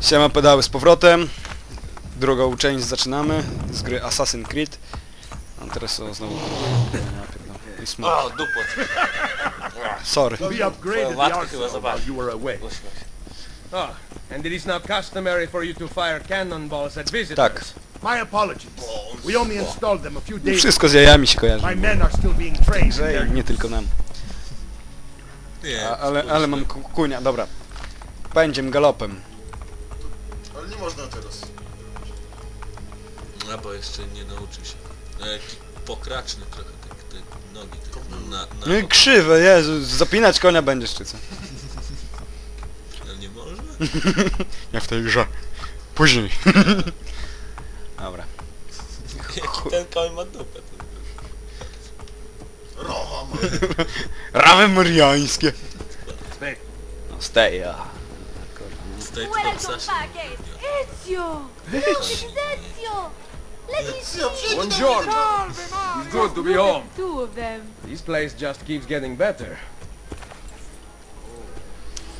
Siema pedały z powrotem. Drugą część zaczynamy z gry Assassin's Creed. A teraz o, znowu... I smok. O, dupot. Sorry. Łatwo chyba zobaczyć. Ah, and it is not customary for you to fire cannonballs at visitors. Tak. My apologies. We only installed them a few days ago. Wszystko z jajami się kojarzy. My men are still being trained Że nie tylko nam. A, ale, ale mam ku- kunia, dobra. Pędziem galopem. Ale nie można teraz. A bo jeszcze nie nauczył się. No, jaki pokraczny trochę, tak te nogi tak na, na, No i krzywe, Jezu, zapinać konia będziesz czy co? Ale nie można? Jak w tej grze. Później. Dobra. Jaki ten koń ma dupę. to- Roha ma. Rawy mariańskie. Stay. No steja. Stoi tu Welcome tam Sasia. Ezio! It's Ezio! Buongiorno. It's good to be home. Two of them. This place just keeps getting better.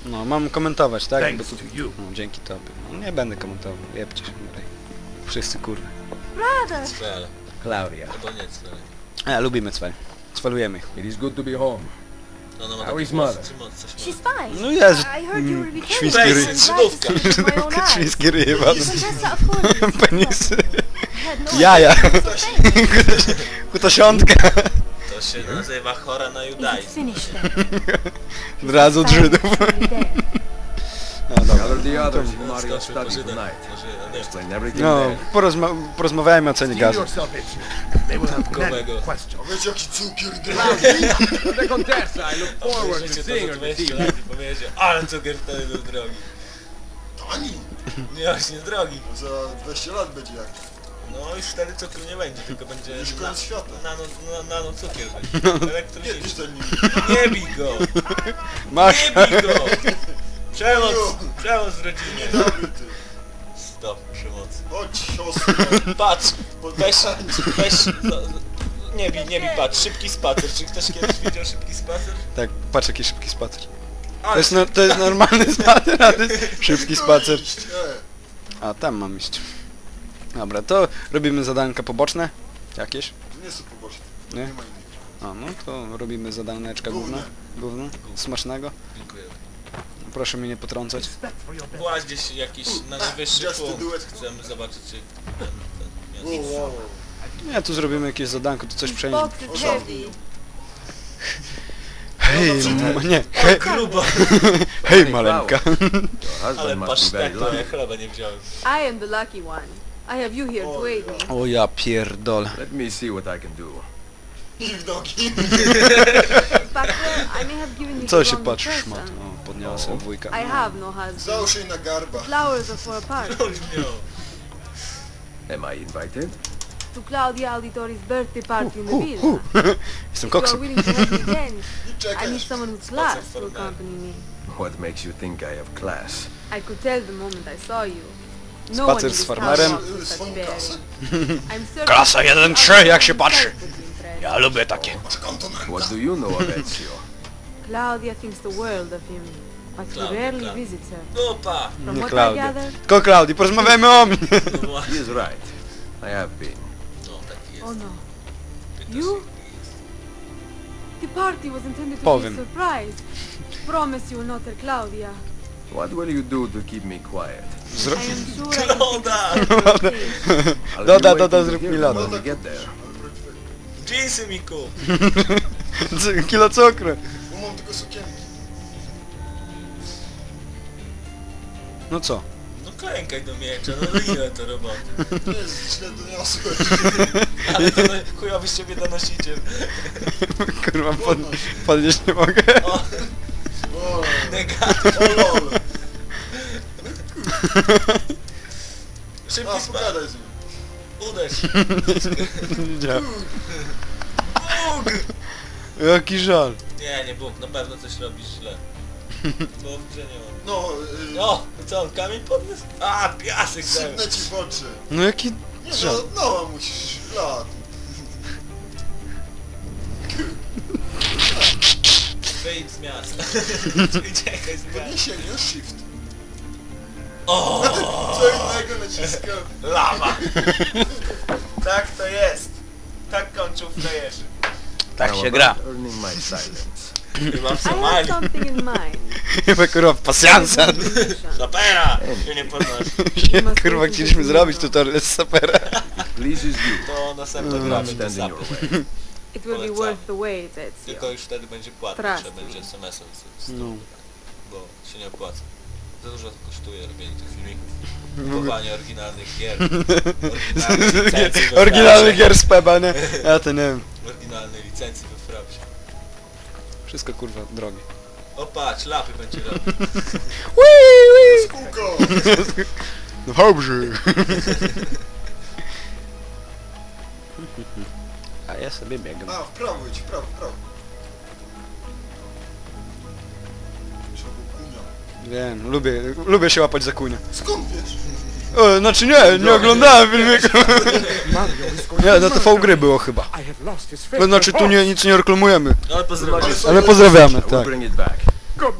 No, mam komentować, tak? Thanks to you. No, dzięki tobie. No, nie będę komentował, jebcie się. dalej. Wszyscy kurwa. Brother! Cwele. Claudia, Albo nie cwele. E, lubimy cwel. Cwelujemy ich. it is good to be home. Ona ma How taki is głos, mother? czy moc coś She's ma. fine. No Jezu, I heard you świński ryj. My own eyes. Świński of. Penisy. Had no Jaja. idea. You. Kutosiątka. To się nazywa chora na it judaizm. finished then? Od razu od Żydów. Finally there. No the others in po study tonight. Explain everything No, there. porozma porozmawiajmy o cenie gazu. They will have many Kubego. questions. A wiecie jaki cukier drogi? The Contessa, I look forward to Życie to seeing za her this 20 evening. lat i powiedział, ale cukier wtedy był drogi. Tani. Nie, właśnie drogi. Za 20 lat będzie jak. No i wtedy cukru nie będzie, tylko będzie Już na, koniec świata. nano, na, nano cukier będzie. Nie, Elektroniczny. Nie bij go! Masz. Nie bij go! Przemoc! Przemoc w rodzinie! Stop, przemoc. Chodź siostro. Patrz! Weź, weź... z- Nie bij, nie bij, patrz, szybki spacer. Czy ktoś kiedyś widział szybki spacer? Tak, patrz jaki szybki spacer. To Ale jest, no, to jest normalny spacer, a to jest szybki spacer. A, tam mam iść. Dobra, to robimy zadanka poboczne. Jakieś? Nie są poboczne. Nie? Nie ma innych. A, no to robimy zadaneczka główna. Gówno. Smacznego. Dziękuję. Proszę mnie nie potrącać. Gdzieś jakiś na najwyższy punkt. Chcemy zobaczyć, czy ten, ten Wow, miasto. wow. Nie, tu zrobimy jakieś zadanko, tu coś przejdzie. Box is heavy. Hej, m- nie, hej, Grubo! hej maleńka. Ale pasztetu, lucky. ja chleba nie wziąłem. I am the lucky one. I have you here to aid me. O ja pierdolę. Let me see what I can do. I w nogi. Inspector, I may have given you Co się patrzysz, impression. Szmat? O, podniosłem sobie dwójkę. I have no husband. Załóż jej na garba. Flowers are for a party. Am I invited? To Claudia Auditori's birthday party in the villa. Jestem If you are koksem. willing to help me I need someone with class to accompany me. What makes you think I have class? I could tell the moment I saw you. No one Spacer z farmerem. Klasa that 1-3, you jak się are patrzy. Ja lubię takie. What do you know of Ezio? Claudia thinks the world of him, but he Claudia, rarely Claudia. visits her. Dupa! From Nie what I Klaudia. gather, Tylko Klaudii, porozmawiajmy o mnie. No właśnie. He is right. I have been. No taki jest. oh no, Pytasz You? the party was intended to Powiem. be a surprise. Promise you will not tell Claudia. What will you do to keep me quiet? Zro... I am sure I can Loda! I'll Doda, be doda, waiting zrób here mi loda. when we get there. Jeansy mi kup! C- Kilo cukru. Bo mam tylko sukienki. No co? No klękaj do miecza, no ile to roboty. Nie jest źle doniosłeś. Ale to no, chujowy z ciebie donosiciel. Kurwa, pod... podnieść nie mogę. O, O, negatyw. o lol. Szybki A, spad. pogadaj z nim. Uderz. Bóg! Jaki żal. Nie, nie Bóg, na pewno coś robisz źle. Bo w grze nie ma. No, y, O, co on kamień podniósł? A, piasek zajął. sypnę ci w oczy. No jaki Nie no, no musisz. Lat. Wyjdź z miasta. Uciekaj z miasta. Podniesienie, shift. O! Co innego naciskam. Lawa! tak to jest. Tak kończą frajerzy. Tak się gra. I have something in mind. Chyba kurwa pasjansa. Sapera! Się nie podnosi. Kurwa chcieliśmy zrobić tutorial z sapera. Pleases you. To następne Not gramy to stand in your sapy. way. It will be worth the wait, Tylko Ezio. już wtedy będzie płatne, trzeba będzie SMS-em No. bo się nie opłaca. Za dużo kosztuje robienie tych filmików. Kupowanie oryginalnych gier. Oryginalnej licencji we Oryginalny Frapsie. gier z Peba, nie? Ja to nie wiem. Oryginalnej licencji we Frapsie. Wszystko kurwa drogie. O patrz, lapy będzie robił. Z kółko. No dobrze. A ja sobie biegam. A, w prawo idź, w prawo, w prawo. Trzeba było kunia. Wiem, lubię, lubię się łapać za kunia. Skąd wiesz? O, znaczy nie, nie oglądałem filmiku. Nie, na TV gry było chyba. I have lost his faith. No, znaczy tu nie, nic nie reklamujemy. Ale pozdrawiam. Ale pozdrawiamy, tak. bring it back.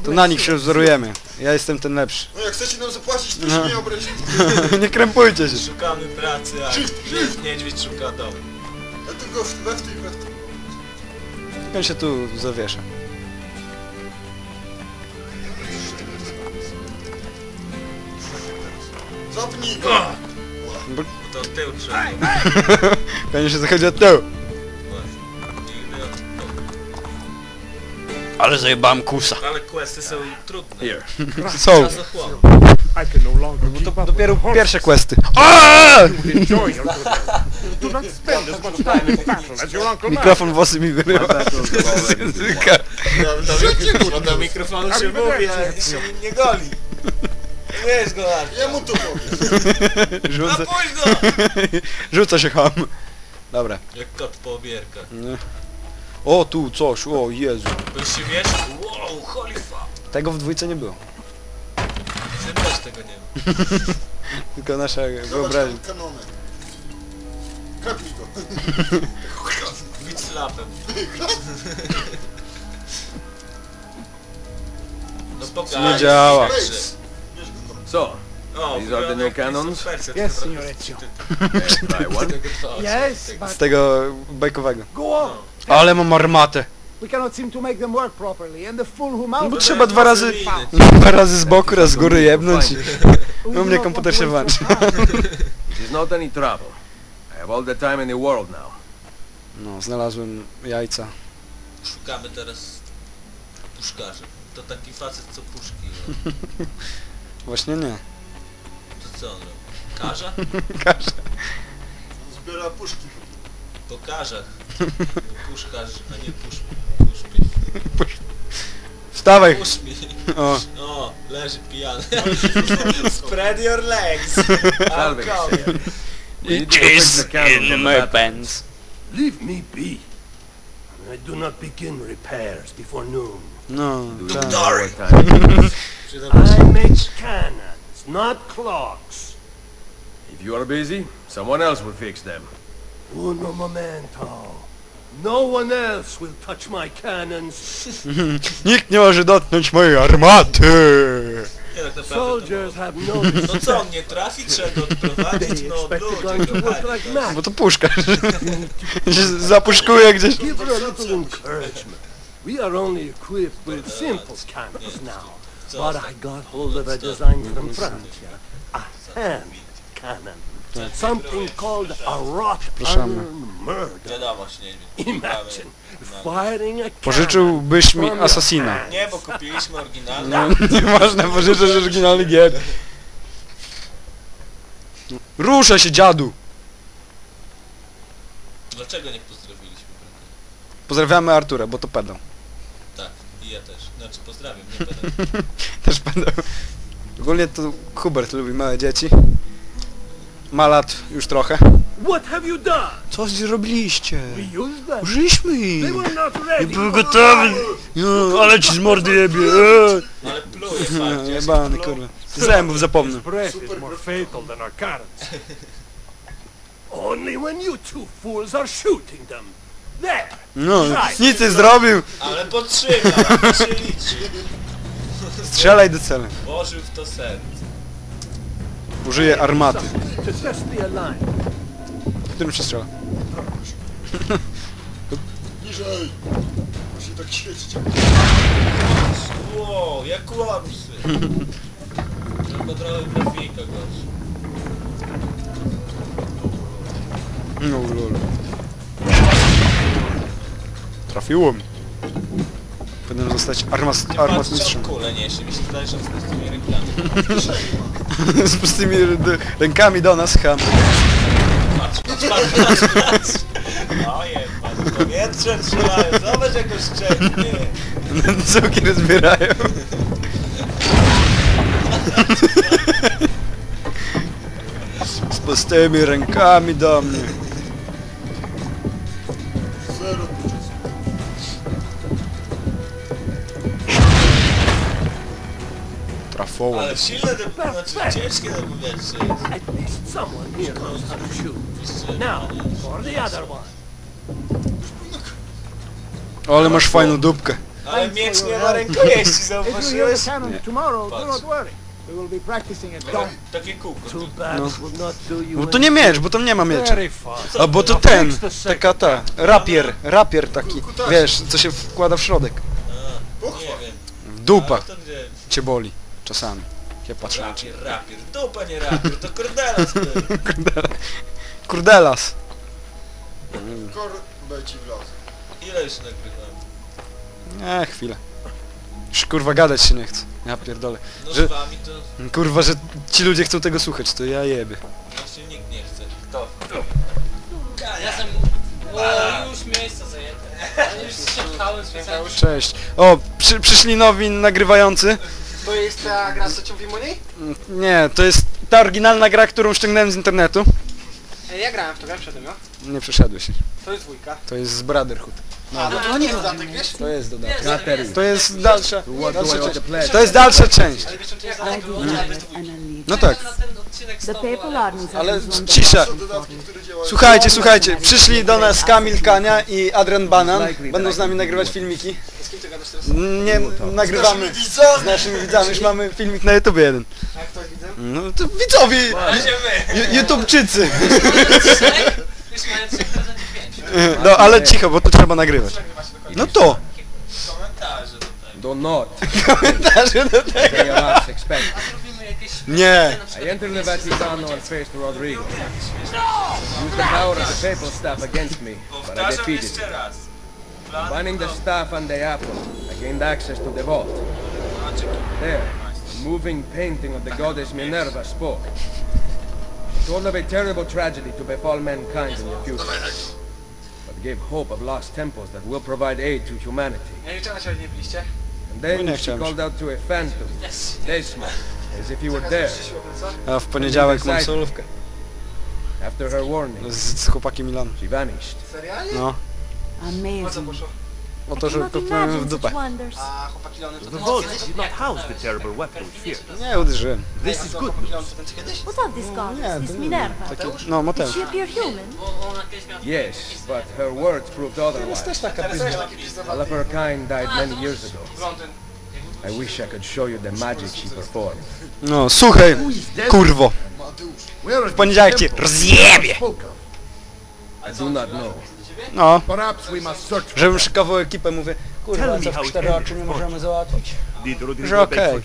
To na nich się wzorujemy. Ja jestem ten lepszy. No jak chcecie nam zapłacić, to No. się nie obrazić. nie krępujcie się. Szukamy pracy, a nie- niedźwiedź szuka domu. Ja tylko w- we w tej, we w tej. On się tu zawiesza. Zapnij go. Bo to tył trzeba. Pewnie się zachodzi od tyłu. Ale zajebałem kusa. Ale questy są trudne. Here. Są. I can no longer keep up Dopiero the pierwsze questy. Aaaa! Enjoy your good health. Do not spend as much time in battle as your uncle Matt. Mikrofon włosy mi wyrywa. been won. Bo do mikrofonu się mówi, a się nie goli. Wiesz go, Artur. Ja mu to powiem. Rzuca, pójdź go! rzuca się ham. Dobra. Jak kot po obierkach. Nie. O, tu coś, o Jezu. Byś się wiesz? Wow, holy fuck. Tego w dwójce nie było. Syn też tego nie ma. Tylko nasza Zobacz wyobraźnia. tam kanony. Krapnij go. Bić slapem. No pokaż. Nie działa. Wejdź. Bierz go tam. So, O, These are the new cannons? Yes, signor Ezio. try one. Yes, but Z tego bajkowego. go on. Ale mam armatę. No bo trzeba dwa razy, wazeliny. dwa razy z boku, raz z góry jebnąć. i- U mnie komputer się to włączy. waste your time. It is not any trouble. I have all the time in the world now. No, znalazłem jajca. Szukamy teraz puszkarzy. To taki facet co puszki. no. Właśnie nie. To co on robi? Karza? Każe. Zbiera puszki. Po karzach. Puszkarz, a nie pusz, pusz mi. Wstawaj! Pusz mi. O, O, leży pijany. Spread your legs. Salve. I'm coming. We need to protect the cannons on the battle. pants. Leave me be. I do not begin repairs before noon. No, Do tak. you know what time? Przydałby się. I make cannons, not clocks. If you are busy, someone else will fix them. Uno momento. No one else will touch my cannons. Nikt nie może dotknąć mojej armaty! Nie, tak naprawdę to Soldiers have no No co, on nie trafi? Trzeba go odprowadzić? They No expect you're ludzie, going to work kochani. like no. mad. Bo to puszka. się zapuszkuje gdzieś. Give her a little encouragement. We are only equipped with simple cannons now. But I got hold of a design from France. A hand cannon. Something called a się nie Imagine firing a cannon. Pożyczyłbyś mi Assassina. Nie, bo kupiliśmy oryginalny. No, nie można pożyczać oryginalnych gier. Ruszaj się, dziadu! Dlaczego nie pozdrowiliśmy? Pozdrawiamy Artura, bo to pedał. Tak, i ja też. Znaczy pozdrawiam, nie będę. Też pedał. Ogólnie to Hubert lubi małe dzieci. Ma lat już trochę. Co zrobiliście? Użyliśmy ich! ready. Był gotowy! No, ale ci z mordy jebie! eee. Jebany, kurwa. Zębów zapomnę. breath is more fatal than our cannons. Only when you two fools are shooting them. There. No, nic nie zrobił! Ale podtrzymał, liczy. Strzelaj do celu. Włożył w to serce. Użyję armaty. Którym się strzela? Niżej! Musi tak świecić. Wow, jak kłamsy. Tylko trochę grafika gość. No lol. Trafiło mi. Powinienem zostać armas, Nie armat patrz, mistrzem. co kule niesie. Mi się wydaje, że z tymi rękami. Z pustymi r- rękami do nas, ham. Patrz, patrz, patrz, patrz, patrz. Ojej, patrz, powietrze trzymają. Zobacz jak oszczędnie. Cukier zbierają. Z pustymi rękami do mnie. Trafoło. Ale silne te, znaczy ciężkie te powietrze jest. At least someone here knows how to shoot. Now, for the other one. Ale masz fajną dupkę. Ale miecz nie ma rękojeści, If you hear zauważyłeś? the cannon tomorrow, do Patrz. not worry. We will be practicing at dawn. Takie kółko. No. it will not do you No to nie miecz, bo tam nie ma miecza. A bo to ten, taka ta, rapier, rapier taki, wiesz, co się wkłada w środek. W dupa to cię boli, czasami. Ja patrzę na ciebie. Rapier, rapier. Dupa nie rapier, to kordelas ty. Kurdelas. Kor będzie w las. Ile już nagrywamy? Nie, chwilę. Już kurwa gadać się nie chce. Ja pierdolę. No Że- z wami to Kurwa, że ci ludzie chcą tego słuchać, to ja jebie. właśnie nikt nie chce. Kto? Ja sam... O, już miejsce zajęte. Ja już się pchałem specjalnie. Cześć. O, przy, przyszli nowi nagrywający. To jest ta gra z ciocią Wimoni? Nie, to jest ta oryginalna gra, którą ściągnąłem z internetu. E, Ja grałem w to, grałem przed tym, jo? Nie przeszedłeś. To jest dwójka. To jest z Brotherhood. A, no to nie jest dodatek, wiesz? To jest dodatek. To jest dalsza, dalsza część. To jest dalsza część. Ale wiesz czym to jest dodatek? Ale. No tak. The ale- Ale cisza. Słuchajcie, słuchajcie, przyszli do nas Kamil Kania i Adrian Banan. Będą z nami nagrywać filmiki. Ty gadasz teraz? Nie, nagrywamy z naszymi widzami, już mamy filmik na YouTube jeden. A jak to widzę? No to widzowie, ju- YouTubeczycy. Już mają 3 razy 5. No ale cicho, bo to trzeba nagrywać. No to. Komentarze tutaj. Do not. Komentarze do tego. They are us expect. Zrobimy jakieś... Nie. I entered the Vaticano and faced Rodrigo. Used the power of the papal staff against me, but I Powtarzam defeated jeszcze raz. Plan Binding the staff and the apple, I gained access to the vault. There, a moving painting of the goddess Minerva spoke. It told of a terrible tragedy to befall mankind in the future, but gave hope of lost temples that will provide aid to humanity. Ja nie czemu na ciebie nie byliście? And then she called out to a phantom, Yes. Desmond, as if he were there. A w poniedziałek mam solówkę After her warning, z, z chłopakiem Milanu. she vanished. No, Co Amazing. poszło? o to, że Cannot kopnąłem w imagine dupę. such wonders. A chłopaki Lony to The ten vault kiedyś? did not house the terrible weapon we fear. Nie, uderzyłem. This is good Chłopaki Lony news. to ten kiedyś? What of this goddess, Nie, this to nie Minerva? Taki, no, Did Mateusz. she appear human? Yes, but her words proved otherwise. Też taka Teraz też taki pisz All of her kind died many years ago. blondyn. I wish I could show you the magic she performed. No, słuchaj, kurwo. W poniedziałek cię rozjebie. I do not know. No, Perhaps we must search for żebym szykował ekipę, mówię, kurwa, Tell me co how w cztery oczy nie możemy załatwić. Że okej.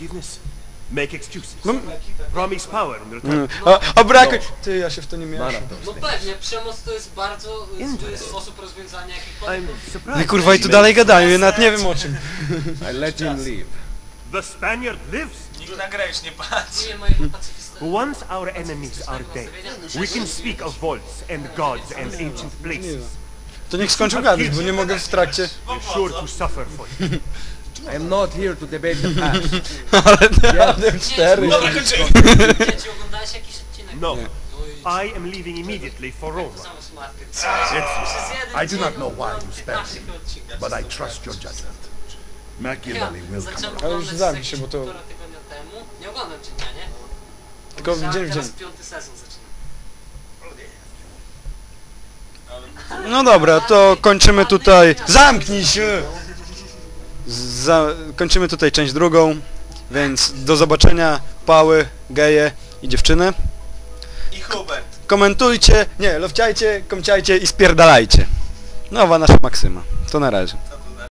Make excuses. Promise power in return. Mm. Brakuje... Ty, ja się w to nie those No pewnie, przemoc to jest bardzo zły sposób rozwiązania jakichkolwiek I'm No surprised. kurwa, i tu dalej gadają, ja nawet nie wiem o czym. I let him leave. The Spaniard lives. Nikt na grę już nie patrzy. Once our enemies are dead, we can speak of vaults and gods and ancient places. To niech skończą gadać, bo nie mogę w trakcie. Sure to suffer for you. I am not here to debate the past. Ale naprawdę cztery. Dobra, kończymy. Dzieci, oglądałeś jakiś odcinek? No, Nie. I am leaving immediately for Rome. samo smarty. I do not know why you spared me, but I trust your judgment. Machiavelli will come. Ale już jakieś się, bo to- półtora tygodnia temu. Nie oglądam cię dnia, nie? Tylko Obejrzałem dzień w teraz dzień. piąty sezon zaczyna. No dobra, to kończymy tutaj. Zamknij się! Za, kończymy tutaj część drugą, więc do zobaczenia pały, geje i dziewczyny. komentujcie, nie, lowciajcie, komciajcie i spierdalajcie. Nowa nasza maksyma. To na razie.